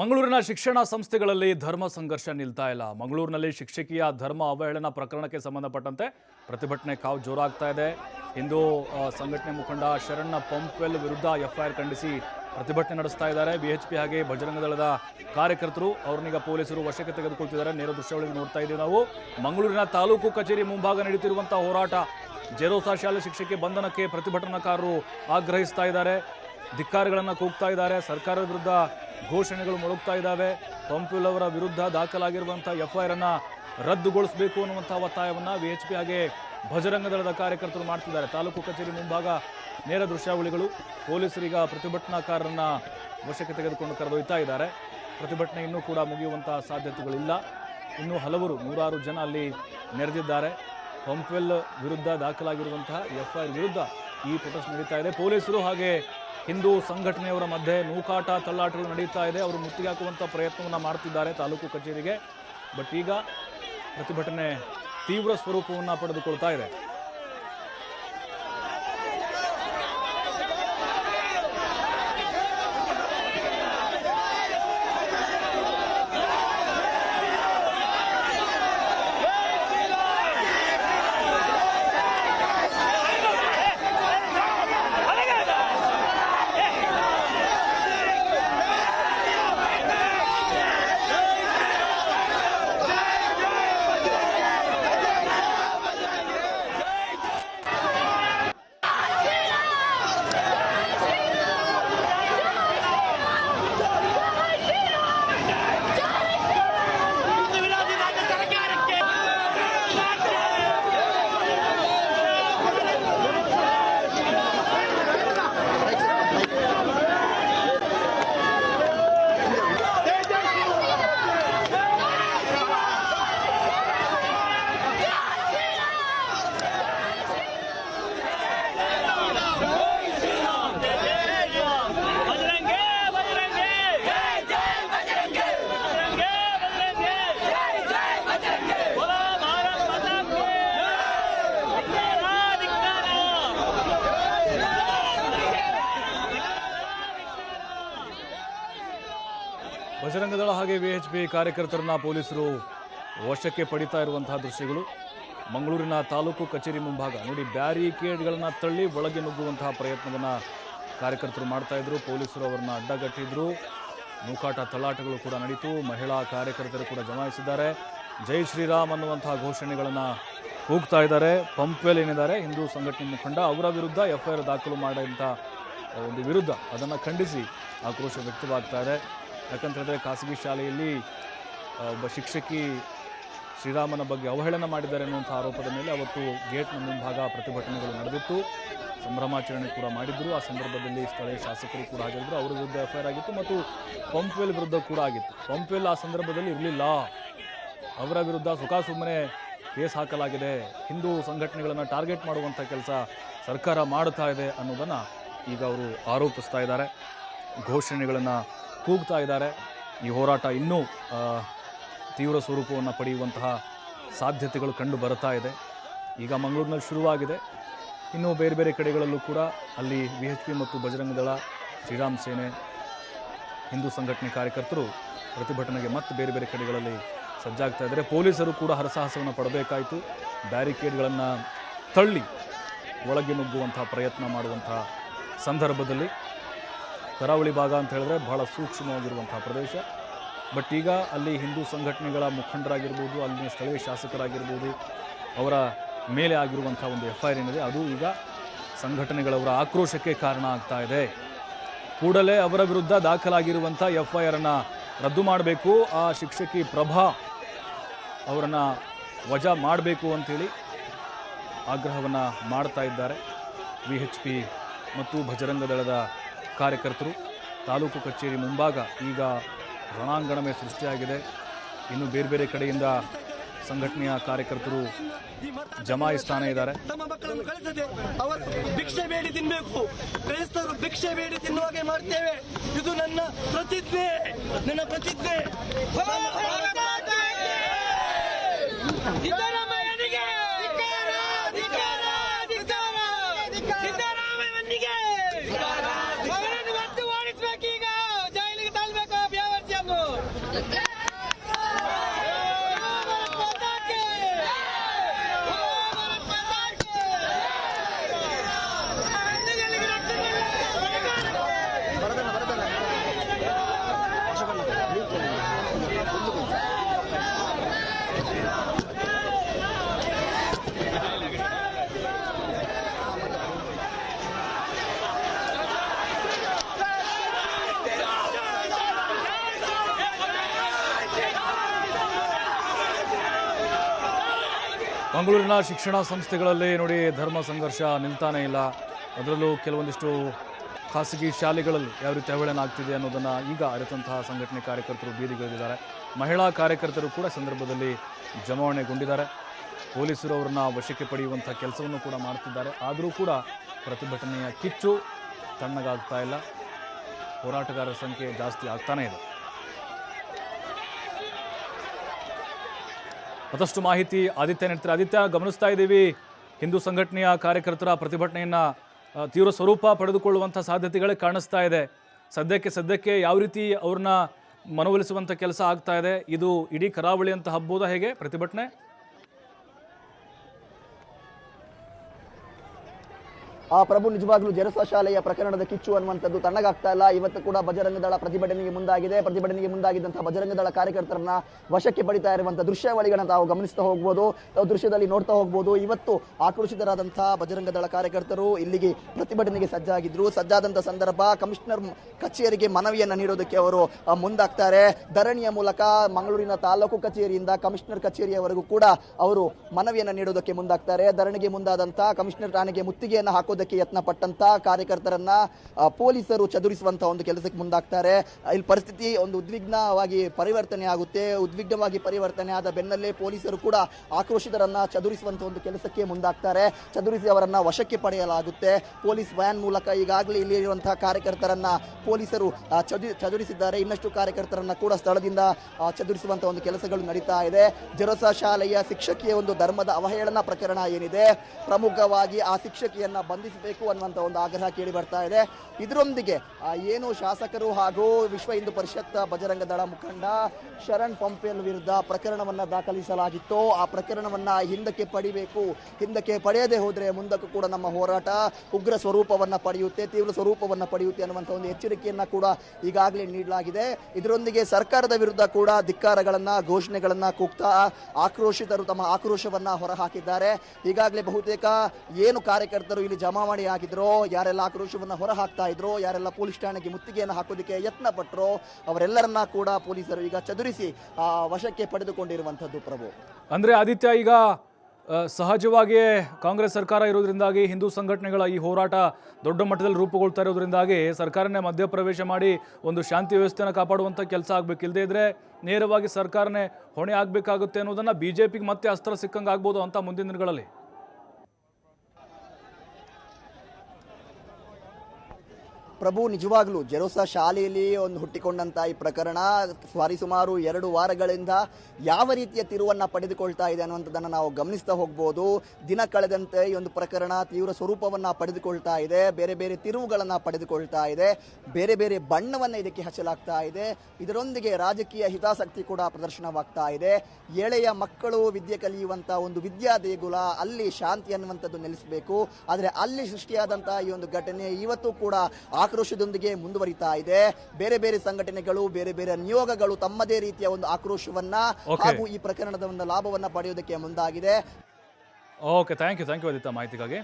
ಮಂಗಳೂರಿನ ಶಿಕ್ಷಣ ಸಂಸ್ಥೆಗಳಲ್ಲಿ ಧರ್ಮ ಸಂಘರ್ಷ ನಿಲ್ತಾ ಇಲ್ಲ. ಮಂಗಳೂರಿನಲ್ಲಿ ಶಿಕ್ಷಕಿಯ ಧರ್ಮ ಅವಹೇಳನ ಪ್ರಕರಣಕ್ಕೆ ಸಂಬಂಧಪಟ್ಟಂತೆ ಪ್ರತಿಭಟನೆ ಕಾವು ಜೋರಾಗ್ತಾ ಇದೆ. ಹಿಂದೂ ಸಂಘಟನೆ ಮುಖಂಡ ಶರಣ್ಣ ಪಂಪ್ವೆಲ್ ವಿರುದ್ಧ ಎಫ್ಐಆರ್ ಖಂಡಿಸಿ ಪ್ರತಿಭಟನೆ ನಡೆಸ್ತಾ ಇದ್ದಾರೆ. ಬಿಎಚ್ಪಿ ಹಾಗೆ ಬಜರಂಗ ದಳದ ಕಾರ್ಯಕರ್ತರು ಅವ್ರನ್ನೀಗ ಪೊಲೀಸರು ವಶಕ್ಕೆ ತೆಗೆದುಕೊಳ್ತಿದ್ದಾರೆ. ನೇರ ದೃಶ್ಯಗಳಿಗೆ ನೋಡ್ತಾ ಇದ್ದೀವಿ ನಾವು. ಮಂಗಳೂರಿನ ತಾಲೂಕು ಕಚೇರಿ ಮುಂಭಾಗ ನಡೆಯುತ್ತಿರುವಂಥ ಹೋರಾಟ ಜೆರೋಸಾ ಶಾಲೆ ಶಿಕ್ಷಕಿ ಬಂಧನಕ್ಕೆ ಪ್ರತಿಭಟನಾಕಾರರು ಆಗ್ರಹಿಸ್ತಾ ಇದ್ದಾರೆ. ಧಿಕ್ಕಾರಗಳನ್ನು ಕೂಗ್ತಾ ಇದ್ದಾರೆ. ಸರ್ಕಾರದ ವಿರುದ್ಧ ಘೋಷಣೆಗಳು ಮೊಳಗ್ತಾ ಇದ್ದಾವೆ. ಪಂಪುಲ್ ಅವರ ವಿರುದ್ಧ ದಾಖಲಾಗಿರುವಂತಹ ಎಫ್ಐಆರ್ ಅನ್ನು ರದ್ದುಗೊಳಿಸಬೇಕು ಅನ್ನುವಂತಹ ಒತ್ತಾಯವನ್ನ ವಿಎಚ್ಪಿ ಹಾಗೆ ಭಜರಂಗ ದಳದ ಕಾರ್ಯಕರ್ತರು ಮಾಡ್ತಿದ್ದಾರೆ. ತಾಲೂಕು ಕಚೇರಿ ಮುಂಭಾಗ ನೇರ ದೃಶ್ಯಾವಳಿಗಳು. ಪೊಲೀಸರೀಗ ಪ್ರತಿಭಟನಾಕಾರರನ್ನ ವಶಕ್ಕೆ ತೆಗೆದುಕೊಂಡು ಕರೆದೊಯ್ತಾ ಇದ್ದಾರೆ. ಪ್ರತಿಭಟನೆ ಇನ್ನೂ ಕೂಡ ಮುಗಿಯುವಂತಹ ಸಾಧ್ಯತೆಗಳಿಲ್ಲ. ಇನ್ನೂ ಹಲವರು, ನೂರಾರು ಜನ ಅಲ್ಲಿ ನೆರೆದಿದ್ದಾರೆ. ಪಂಪ್ವೆಲ್ ವಿರುದ್ಧ ದಾಖಲಾಗಿರುವಂತಹ ಎಫ್ಐಆರ್ ವಿರುದ್ಧ ಈ ಪ್ರೊಟೆಸ್ಟ್ ನಡೀತಾ ಇದೆ. ಪೊಲೀಸರು ಹಾಗೆ ಹಿಂದೂ ಸಂಘಟನೆಯವರ ಮಧ್ಯೆ ನೂಕಾಟ, ತಳ್ಳಾಟಗಳು ನಡೀತಾ ಇದೆ. ಅವರು ಮುತ್ತಿಗೆ ಹಾಕುವಂಥ ಪ್ರಯತ್ನವನ್ನು ಮಾಡ್ತಿದ್ದಾರೆ ತಾಲೂಕು ಕಚೇರಿಗೆ. ಬಟ್ ಈಗ ಪ್ರತಿಭಟನೆ ತೀವ್ರ ಸ್ವರೂಪವನ್ನು ಪಡೆದುಕೊಳ್ತಾ ಇದೆ ವಿರೋಧಿವಾದ ಸರ್ಕಾರಕ್ಕೆ ಬಜರಂಗೆ ಬಜರಂಗೆ ಜೈ ಜೈ ಬಜರಂಗೆ ಬಜರಂಗೆ ಬಜರಂಗೆ ಜೈ ಜೈ ಬಜರಂಗೆ ಬೋಲೋ ಭಾರತ್ ಮಾತಾ ಕಿ ಧಿಕ್ಕಾರ ಧಿಕ್ಕಾರ ಬಜರಂಗ ದಳ ವಿಎಚ್ಪಿ ಕಾರ್ಯಕರ್ತರನ್ನ ಪೊಲೀಸರು ವಶಕ್ಕೆ ಪಡಿತಾ ಇರುವಂತಹ ದೃಶ್ಯಗಳು. ಮಂಗಳೂರಿನ ತಾಲೂಕು ಕಚೇರಿ ಮುಂಭಾಗ. ನೋಡಿ, ಬ್ಯಾರಿಕೇಡ್ಗಳನ್ನು ತಳ್ಳಿ ಒಳಗೆ ನುಗ್ಗುವಂತಹ ಪ್ರಯತ್ನವನ್ನು ಕಾರ್ಯಕರ್ತರು ಮಾಡ್ತಾ ಇದ್ರು. ಪೊಲೀಸರು ಅವರನ್ನ ಅಡ್ಡಗಟ್ಟಿದ್ರು. ನೂಕಾಟ ತಳ್ಳಾಟಗಳು ಕೂಡ ನಡೀತು. ಮಹಿಳಾ ಕಾರ್ಯಕರ್ತರು ಕೂಡ ಜಮಾಯಿಸಿದ್ದಾರೆ. ಜೈ ಶ್ರೀರಾಮ್ ಅನ್ನುವಂತಹ ಘೋಷಣೆಗಳನ್ನು ಕೂಗ್ತಾ ಇದ್ದಾರೆ. ಪಂಪ್ವೆಲ್ ಏನಿದ್ದಾರೆ? ಹಿಂದೂ ಸಂಘಟನೆ ಮುಖಂಡ ಅವರ ವಿರುದ್ಧ ಎಫ್ಐಆರ್ ದಾಖಲು ಮಾಡಿದಂಥ ಒಂದು ವಿರುದ್ಧ ಅದನ್ನು ಖಂಡಿಸಿ ಆಕ್ರೋಶ ವ್ಯಕ್ತವಾಗ್ತಾ ಇದೆ. ಯಾಕಂತ ಹೇಳಿದ್ರೆ ಖಾಸಗಿ ಶಾಲೆಯಲ್ಲಿ ಒಬ್ಬ ಶಿಕ್ಷಕಿ ಶ್ರೀರಾಮನ ಬಗ್ಗೆ ಅವಹೇಳನ ಮಾಡಿದ್ದಾರೆ ಅನ್ನುವಂಥ ಆರೋಪದ ಮೇಲೆ ಅವತ್ತು ಗೇಟ್ನ ಮುಂಭಾಗ ಪ್ರತಿಭಟನೆಗಳು ನಡೆದಿತ್ತು. ಸಂಭ್ರಮಾಚರಣೆ ಕೂಡ ಮಾಡಿದ್ದರು ಆ ಸಂದರ್ಭದಲ್ಲಿ ಸ್ಥಳೀಯ ಶಾಸಕರು ಕೂಡ ಹಾಜರಿದ್ದರು. ಅವರ ವಿರುದ್ಧ ಎಫ್ಐಆರ್ ಆಗಿತ್ತು ಮತ್ತು ಪಂಪ್ವೆಲ್ ವಿರುದ್ಧ ಕೂಡ ಆಗಿತ್ತು. ಪಂಪ್ವೆಲ್ ಆ ಸಂದರ್ಭದಲ್ಲಿ ಇರಲಿಲ್ಲ. ಅವರ ವಿರುದ್ಧ ಸುಖಾಸುಮ್ಮನೆ ಕೇಸ್ ಹಾಕಲಾಗಿದೆ. ಹಿಂದೂ ಸಂಘಟನೆಗಳನ್ನು ಟಾರ್ಗೆಟ್ ಮಾಡುವಂಥ ಕೆಲಸ ಸರ್ಕಾರ ಮಾಡ್ತಾ ಇದೆ ಅನ್ನೋದನ್ನು ಈಗ ಅವರು ಆರೋಪಿಸ್ತಾ ಇದ್ದಾರೆ. ಘೋಷಣೆಗಳನ್ನು ಕೂಗ್ತಾ ಇದ್ದಾರೆ. ಈ ಹೋರಾಟ ಇನ್ನೂ ತೀವ್ರ ಸ್ವರೂಪವನ್ನು ಪಡೆಯುವಂತಹ ಸಾಧ್ಯತೆಗಳು ಕಂಡು ಬರ್ತಾ ಇದೆ. ಈಗ ಮಂಗಳೂರಿನಲ್ಲಿ ಶುರುವಾಗಿದೆ. ಇನ್ನೂ ಬೇರೆ ಬೇರೆ ಕಡೆಗಳಲ್ಲೂ ಕೂಡ ಅಲ್ಲಿ ವಿ ಎಚ್ ಪಿ ಮತ್ತು ಬಜರಂಗ ದಳ, ಶ್ರೀರಾಮ್ ಸೇನೆ, ಹಿಂದೂ ಸಂಘಟನೆ ಕಾರ್ಯಕರ್ತರು ಪ್ರತಿಭಟನೆಗೆ ಮತ್ತೆ ಬೇರೆ ಬೇರೆ ಕಡೆಗಳಲ್ಲಿ ಸಜ್ಜಾಗ್ತಾ ಇದ್ದಾರೆ. ಪೊಲೀಸರು ಕೂಡ ಹರಸಾಹಸವನ್ನು ಪಡಬೇಕಾಯಿತು. ಬ್ಯಾರಿಕೇಡ್ಗಳನ್ನು ತಳ್ಳಿ ಒಳಗೆ ನುಗ್ಗುವಂತಹ ಪ್ರಯತ್ನ ಮಾಡುವಂತಹ ಸಂದರ್ಭದಲ್ಲಿ ಕರಾವಳಿ ಭಾಗ ಅಂತ ಹೇಳಿದ್ರೆ ಬಹಳ ಸೂಕ್ಷ್ಮವಾಗಿರುವಂಥ ಪ್ರದೇಶ. ಬಟ್ ಈಗ ಅಲ್ಲಿ ಹಿಂದೂ ಸಂಘಟನೆಗಳ ಮುಖಂಡರಾಗಿರ್ಬೋದು, ಅಲ್ಲಿನ ಸ್ಥಳೀಯ ಶಾಸಕರಾಗಿರ್ಬೋದು, ಅವರ ಮೇಲೆ ಆಗಿರುವಂಥ ಒಂದು ಎಫ್ ಐ ಏನಿದೆ, ಅದು ಈಗ ಸಂಘಟನೆಗಳವರ ಆಕ್ರೋಶಕ್ಕೆ ಕಾರಣ ಆಗ್ತಾ ಇದೆ. ಕೂಡಲೇ ಅವರ ವಿರುದ್ಧ ದಾಖಲಾಗಿರುವಂಥ ಎಫ್ ಐ ಆರನ್ನು ರದ್ದು ಮಾಡಬೇಕು. ಆ ಶಿಕ್ಷಕಿ ಪ್ರಭಾ ಅವರನ್ನು ವಜಾ ಮಾಡಬೇಕು ಅಂಥೇಳಿ ಆಗ್ರಹವನ್ನು ಮಾಡ್ತಾ ಇದ್ದಾರೆ. ವಿ ಎಚ್ ಪಿ ಮತ್ತು ಭಜರಂಗ ದಳದ ಕಾರ್ಯಕರ್ತರು ತಾಲೂಕು ಕಚೇರಿ ಮುಂಭಾಗ ಈಗ ರಣಾಂಗಣವೇ ಸೃಷ್ಟಿಯಾಗಿದೆ. ಇನ್ನು ಬೇರೆ ಬೇರೆ ಕಡೆಯಿಂದ ಸಂಘಟನೆಯ ಕಾರ್ಯಕರ್ತರು ಜಮಾಯಿಸ್ತಾನೆ ಇದ್ದಾರೆ. ತಮ್ಮ ಮಕ್ಕಳನ್ನು ಕಳಿಸದೆ ಅವರು ಭಿಕ್ಷೆ ಬೇಡಿ ತಿನ್ನಬೇಕು ಕ್ರೈಸ್ತರು ಭಿಕ್ಷೆ ಬೇಡಿ ತಿನ್ನುವಾಗೆ ಮಾಡ್ತೇವೆ. ಇದು ನನ್ನ ಪ್ರತಿಜ್ಞೆ. ನನ್ನ ಪ್ರತಿಜ್ಞೆ. ಮಂಗಳೂರಿನ ಶಿಕ್ಷಣ ಸಂಸ್ಥೆಗಳಲ್ಲಿ ನೋಡಿ ಧರ್ಮ ಸಂಘರ್ಷ ನಿಲ್ತಾನೇ ಇಲ್ಲ. ಅದರಲ್ಲೂ ಕೆಲವೊಂದಿಷ್ಟು ಖಾಸಗಿ ಶಾಲೆಗಳಲ್ಲಿ ಯಾವ ರೀತಿ ಅವಹೇಳನ ಆಗ್ತಿದೆ ಅನ್ನೋದನ್ನು ಈಗ ಅರಿತಂತಹ ಸಂಘಟನೆ ಕಾರ್ಯಕರ್ತರು ಬೀದಿಗಿಳಿದಿದ್ದಾರೆ. ಮಹಿಳಾ ಕಾರ್ಯಕರ್ತರು ಕೂಡ ಸಂದರ್ಭದಲ್ಲಿ ಜಮಾವಣೆಗೊಂಡಿದ್ದಾರೆ. ಪೊಲೀಸರು ಅವರನ್ನ ವಶಕ್ಕೆ ಪಡೆಯುವಂಥ ಕೆಲಸವನ್ನು ಕೂಡ ಮಾಡ್ತಿದ್ದಾರೆ. ಆದರೂ ಕೂಡ ಪ್ರತಿಭಟನೆಯ ಕಿಚ್ಚು ತಣ್ಣಗಾಗ್ತಾ ಇಲ್ಲ. ಹೋರಾಟಗಾರರ ಸಂಖ್ಯೆ ಜಾಸ್ತಿ ಆಗ್ತಾನೇ ಇದೆ. ಮತ್ತಷ್ಟು ಮಾಹಿತಿ ಆದಿತ್ಯ ನೀಡ್ತಾರೆ? ಆದಿತ್ಯ, ಗಮನಿಸ್ತಾ ಇದ್ದೀವಿ. ಹಿಂದೂ ಸಂಘಟನೆಯ ಕಾರ್ಯಕರ್ತರ ಪ್ರತಿಭಟನೆಯನ್ನು ತೀವ್ರ ಸ್ವರೂಪ ಪಡೆದುಕೊಳ್ಳುವಂಥ ಸಾಧ್ಯತೆಗಳೇ ಕಾಣಿಸ್ತಾ ಇದೆ. ಸದ್ಯಕ್ಕೆ ಸದ್ಯಕ್ಕೆ ಯಾವ ರೀತಿ ಅವ್ರನ್ನ ಮನವೊಲಿಸುವಂಥ ಕೆಲಸ ಆಗ್ತಾ ಇದೆ? ಇದು ಇಡೀ ಕರಾವಳಿ ಅಂತ ಹಬ್ಬೋದಾ ಹೇಗೆ ಪ್ರತಿಭಟನೆ? ಆ ಪ್ರಭು ನಿಜವಾಗ್ಲೂ ಜೆರಸ ಪ್ರಕರಣದ ಕಿಚ್ಚು ಅನ್ನುವಂಥದ್ದು ತಣ್ಣಗಾಗ್ತಾ ಇಲ್ಲ. ಇವತ್ತು ಕೂಡ ಬಜರಂಗ ದಳ ಪ್ರತಿಭಟನೆಗೆ ಮುಂದಾಗಿದೆ. ಪ್ರತಿಭಟನೆಗೆ ಮುಂದಾಗಿದ್ದಂತಹ ಬಜರಂಗ ದಳ ಕಾರ್ಯಕರ್ತರನ್ನ ವಶಕ್ಕೆ ಪಡಿತಾ ಇರುವಂತಹ ದೃಶ್ಯಾವಳಿಗಳನ್ನ ತಾವು ಗಮನಿಸ್ತಾ ಹೋಗ್ಬೋದು ದೃಶ್ಯದಲ್ಲಿ ನೋಡ್ತಾ ಹೋಗ್ಬೋದು. ಇವತ್ತು ಆಕ್ರೋಶಿತರಾದಂತಹ ಬಜರಂಗ ದಳ ಕಾರ್ಯಕರ್ತರು ಇಲ್ಲಿಗೆ ಪ್ರತಿಭಟನೆಗೆ ಸಜ್ಜಾಗಿದ್ರು. ಸಜ್ಜಾದಂತಹ ಸಂದರ್ಭ ಕಮಿಷನರ್ ಕಚೇರಿಗೆ ಮನವಿಯನ್ನ ನೀಡೋದಕ್ಕೆ ಅವರು ಮುಂದಾಗ್ತಾರೆ. ಧರಣಿಯ ಮೂಲಕ ಮಂಗಳೂರಿನ ತಾಲೂಕು ಕಚೇರಿಯಿಂದ ಕಮಿಷನರ್ ಕಚೇರಿಯವರೆಗೂ ಕೂಡ ಅವರು ಮನವಿಯನ್ನ ನೀಡೋದಕ್ಕೆ ಮುಂದಾಗ್ತಾರೆ. ಧರಣಿಗೆ ಮುಂದಾದಂತ ಕಮಿಷನರ್ ಠಾಣೆಗೆ ಮುತ್ತಿಗೆಯನ್ನ ಹಾಕೋದಕ್ಕೆ ಯತ್ನ ಪಟ್ಟಂತ ಕಾರ್ಯಕರ್ತರನ್ನ ಪೊಲೀಸರು ಚದುರಿಸುವಂತ ಒಂದು ಕೆಲಸಕ್ಕೆ ಮುಂದಾಗ್ತಾರೆ. ಇಲ್ಲಿ ಪರಿಸ್ಥಿತಿ ಒಂದು ಉದ್ವಿಗ್ನವಾಗಿ ಪರಿವರ್ತನೆ ಆಗುತ್ತೆ. ಉದ್ವಿಗ್ನವಾಗಿ ಪರಿವರ್ತನೆ ಆದ ಬೆನ್ನಲ್ಲೇ ಪೊಲೀಸರು ಕೂಡ ಆಕ್ರೋಶಿತರನ್ನ ಚದುರಿಸುವಂತ ಒಂದು ಕೆಲಸಕ್ಕೆ ಮುಂದಾಗ್ತಾರೆ. ಚದುರಿಸಿ ಅವರನ್ನ ವಶಕ್ಕೆ ಪಡೆಯಲಾಗುತ್ತೆ. ಪೊಲೀಸ್ ವ್ಯಾನ್ ಮೂಲಕ ಈಗಾಗಲೇ ಇಲ್ಲಿ ಇರುವಂತಹ ಕಾರ್ಯಕರ್ತರನ್ನ ಪೊಲೀಸರು ಚದುರಿಸಿದ್ದಾರೆ. ಇನ್ನಷ್ಟು ಕಾರ್ಯಕರ್ತರನ್ನ ಕೂಡ ಸ್ಥಳದಿಂದ ಚದುರಿಸುವಂತಹ ಚದುರಿಸುವಂತ ಒಂದು ಕೆಲಸಗಳು ನಡೀತಾ ಇದೆ. ಜರಸ ಶಾಲೆಯ ಶಿಕ್ಷಕಿಯ ಒಂದು ಧರ್ಮದ ಅವಹೇಳನ ಪ್ರಕರಣ ಏನಿದೆ? ಪ್ರಮುಖವಾಗಿ ಆ ಶಿಕ್ಷಕಿಯನ್ನ ಬಂಧಿಸಬೇಕು ಅನ್ನುವಂತ ಒಂದು ಆಗ್ರಹ ಕೇಳಿ ಬರ್ತಾ ಇದೆ. ಇದರೊಂದಿಗೆ ಏನು ಶಾಸಕರು ಹಾಗೂ ವಿಶ್ವ ಹಿಂದೂ ಪರಿಷತ್ ಬಜರಂಗ ದಳ ಮುಖಂಡ ಶರಣ್ ಪಂಪೇಲ್ ವಿರುದ್ಧ ಪ್ರಕರಣವನ್ನ ದಾಖಲಿಸಲಾಗಿತ್ತು, ಆ ಪ್ರಕರಣವನ್ನ ಹಿಂದಕ್ಕೆ ಪಡಿಬೇಕು, ಹಿಂದಕ್ಕೆ ಪಡೆಯದೆ ಹೋದ್ರೆ ಮುಂದಕ್ಕೂ ಕೂಡ ನಮ್ಮ ಹೋರಾಟ ಉಗ್ರ ಸ್ವರೂಪವನ್ನ ಪಡೆಯುತ್ತೆ, ತೀವ್ರ ಸ್ವರೂಪವನ್ನ ಪಡೆಯುತ್ತೆ ಅನ್ನುವಂಥ ಒಂದು ಎಚ್ಚರಿಕೆಯನ್ನ ಕೂಡ ಈಗಾಗಲೇ ನೀಡಲಾಗಿದೆ. ಇದರೊಂದಿಗೆ ಸರ್ಕಾರದ ವಿರುದ್ಧ ಕೂಡ ಧಿಕ್ಕಾರಗಳನ್ನ, ಘೋಷಣೆಗಳನ್ನ ಕೂಗ್ತಾ ಆಕ್ರೋಶಿತರು ತಮ್ಮ ಆಕ್ರೋಶವನ್ನ ಹೊರಹಾಕಿದ್ದಾರೆ. ಈಗಾಗಲೇ ಬಹುತೇಕ ಏನು ಕಾರ್ಯಕರ್ತರು ಇಲ್ಲಿ ಜಮಾವಣೆ ಆಗಿದ್ರೋ ಯಾರೆಲ್ಲ ಆಕ್ರೋಶವನ್ನು ಹೊರ ಹಾಕ್ತಾ ಇದ್ರೋ, ಯಾರೆಲ್ಲ ಪೊಲೀಸ್ ಠಾಣೆಗೆ ಮುತ್ತಿಗೆಯನ್ನು ಹಾಕೋದಕ್ಕೆ ಯತ್ನ ಪಟ್ಟರೋ ಅವರೆಲ್ಲರನ್ನ ಕೂಡ ಪೊಲೀಸರು ಈಗ ಚದುರಿಸಿ ವಶಕ್ಕೆ ಪಡೆದುಕೊಂಡಿರುವಂಥದ್ದು ಪ್ರಭು. ಅಂದರೆ ಆದಿತ್ಯ, ಈಗ ಸಹಜವಾಗಿಯೇ ಕಾಂಗ್ರೆಸ್ ಸರ್ಕಾರ ಇರೋದ್ರಿಂದಾಗಿ ಹಿಂದೂ ಸಂಘಟನೆಗಳ ಈ ಹೋರಾಟ ದೊಡ್ಡ ಮಟ್ಟದಲ್ಲಿ ರೂಪುಗೊಳ್ತಾ ಇರೋದ್ರಿಂದಾಗಿ ಸರ್ಕಾರನೇ ಮಧ್ಯಪ್ರವೇಶ ಮಾಡಿ ಒಂದು ಶಾಂತಿ ವ್ಯವಸ್ಥೆಯನ್ನು ಕಾಪಾಡುವಂಥ ಕೆಲಸ ಆಗಬೇಕು. ಇಲ್ಲದೇ ಇದ್ರೆ ನೇರವಾಗಿ ಸರ್ಕಾರನೇ ಹೊಣೆ ಆಗಬೇಕಾಗುತ್ತೆ ಅನ್ನೋದನ್ನು ಬಿ ಮತ್ತೆ ಅಸ್ತ್ರ ಸಿಕ್ಕಂಗೆ ಆಗ್ಬೋದು ಅಂತ ಮುಂದಿನ ದಿನಗಳಲ್ಲಿ. ಪ್ರಭು ನಿಜವಾಗ್ಲೂ ಜೆರೋಸಾ ಶಾಲೆಯಲ್ಲಿ ಒಂದು ಹುಟ್ಟಿಕೊಂಡಂತ ಈ ಪ್ರಕರಣ ಸಾರಿ ಸುಮಾರು ಎರಡು ವಾರಗಳಿಂದ ಯಾವ ರೀತಿಯ ತಿರುವನ್ನ ಪಡೆದುಕೊಳ್ತಾ ಇದೆ ಅನ್ನುವಂಥದ್ದನ್ನು ನಾವು ಗಮನಿಸ್ತಾ ಹೋಗ್ಬೋದು. ದಿನ ಕಳೆದಂತೆ ಈ ಒಂದು ಪ್ರಕರಣ ತೀವ್ರ ಸ್ವರೂಪವನ್ನ ಪಡೆದುಕೊಳ್ತಾ ಇದೆ. ಬೇರೆ ಬೇರೆ ತಿರುವುಗಳನ್ನ ಪಡೆದುಕೊಳ್ತಾ ಇದೆ. ಬೇರೆ ಬೇರೆ ಬಣ್ಣವನ್ನ ಇದಕ್ಕೆ ಹಚ್ಚಲಾಗ್ತಾ ಇದೆ. ಇದರೊಂದಿಗೆ ರಾಜಕೀಯ ಹಿತಾಸಕ್ತಿ ಕೂಡ ಪ್ರದರ್ಶನವಾಗ್ತಾ ಇದೆ. ಎಳೆಯ ಮಕ್ಕಳು ವಿದ್ಯೆ ಕಲಿಯುವಂತ ಒಂದು ವಿದ್ಯಾ ದೇಗುಲ ಅಲ್ಲಿ ಶಾಂತಿ ಅನ್ನುವಂಥದ್ದು ನೆಲೆಸಬೇಕು. ಆದರೆ ಅಲ್ಲಿ ಸೃಷ್ಟಿಯಾದಂತಹ ಈ ಒಂದು ಘಟನೆ ಇವತ್ತು ಕೂಡ ಆಕ್ರೋಶದೊಂದಿಗೆ ಮುಂದುವರಿತಾ ಇದೆ. ಬೇರೆ ಬೇರೆ ಸಂಘಟನೆಗಳು ಬೇರೆ ಬೇರೆ ನಿಯೋಗಗಳು ತಮ್ಮದೇ ರೀತಿಯ ಒಂದು ಆಕ್ರೋಶವನ್ನ ಹಾಗೂ ಈ ಪ್ರಕರಣದ ಒಂದು ಲಾಭವನ್ನ ಪಡೆಯುವುದಕ್ಕೆ ಮುಂದಾಗಿದೆ. Okay thank you thank you Aditya ಮಾಹಿತಿಗಾಗಿ.